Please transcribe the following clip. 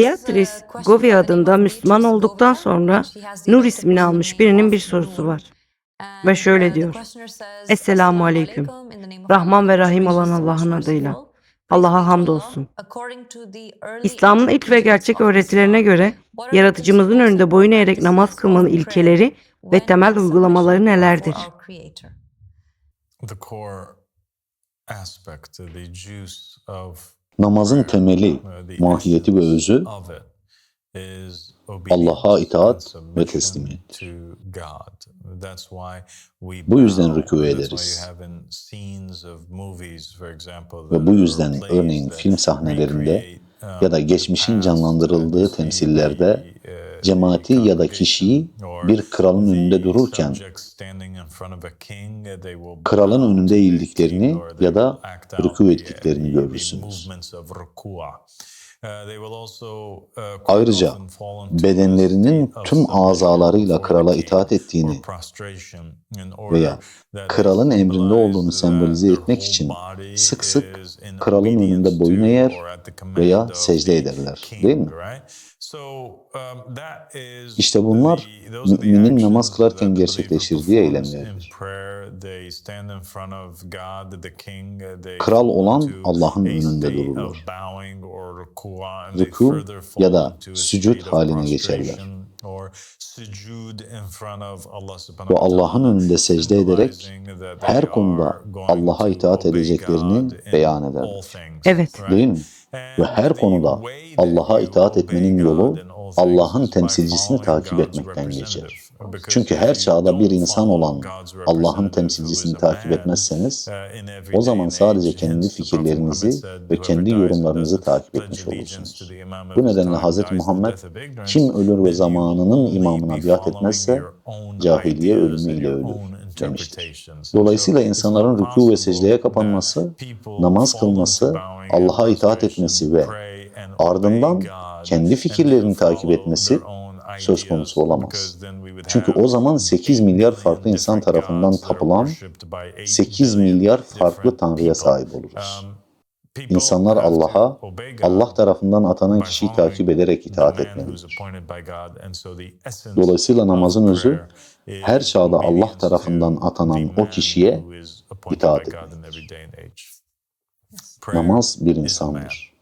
Beatrice Govi adında Müslüman olduktan sonra Nur ismini almış birinin bir sorusu var. Ve şöyle diyor. Esselamu Aleyküm. Rahman ve Rahim olan Allah'ın adıyla. Allah'a hamdolsun. İslam'ın ilk ve gerçek öğretilerine göre yaratıcımızın önünde boyun eğerek namaz kılmanın ilkeleri ve temel uygulamaları nelerdir? the core aspect, the juice of Namazın temeli, the mahiyeti ve özü Allah'a itaat ve teslimiyet. Bu yüzden rükû ederiz. Ve bu yüzden örneğin film sahnelerinde ya da geçmişin past, canlandırıldığı temsillerde cemaati ya da kişiyi bir kralın önünde dururken kralın önünde eğildiklerini ya da rükû ettiklerini görürsünüz. Ayrıca bedenlerinin tüm azalarıyla krala itaat ettiğini veya kralın emrinde olduğunu sembolize etmek için sık sık kralın önünde boyun eğer veya secde ederler, değil mi? Um, that is İşte bunlar müminin namaz kılarken gerçekleştirdiği eylemlerdir. prayer. They stand in front of God, the king. They Kral olan Allah'ın önünde dururlar. Rükû ya da sücud haline geçerler. Ve Allah'ın önünde secde ederek her konuda Allah'a itaat edeceklerini beyan ederler. Evet. Değil mi? Ve her konuda Allah'a itaat etmenin yolu Allah'ın temsilcisini takip etmekten geçer. Çünkü her çağda bir insan olan Allah'ın temsilcisini takip etmezseniz o zaman sadece kendi fikirlerinizi ve kendi yorumlarınızı takip etmiş olursunuz. Bu nedenle Hz. Muhammed kim ölür ve zamanının imamına biat etmezse cahiliye ölümüyle ölür demiştir. Dolayısıyla insanların rükû ve secdeye kapanması, namaz kılması, Allah'a itaat etmesi ve ardından kendi fikirlerini takip etmesi söz konusu olamaz. Çünkü o zaman 8 milyar farklı insan tarafından tapılan 8 milyar farklı tanrıya sahip oluruz. İnsanlar Allah'a, Allah tarafından atanan kişiyi takip ederek itaat etmelidir. Dolayısıyla namazın özü her çağda Allah tarafından atanan o kişiye itaat etmektir. Namaz bir insandır.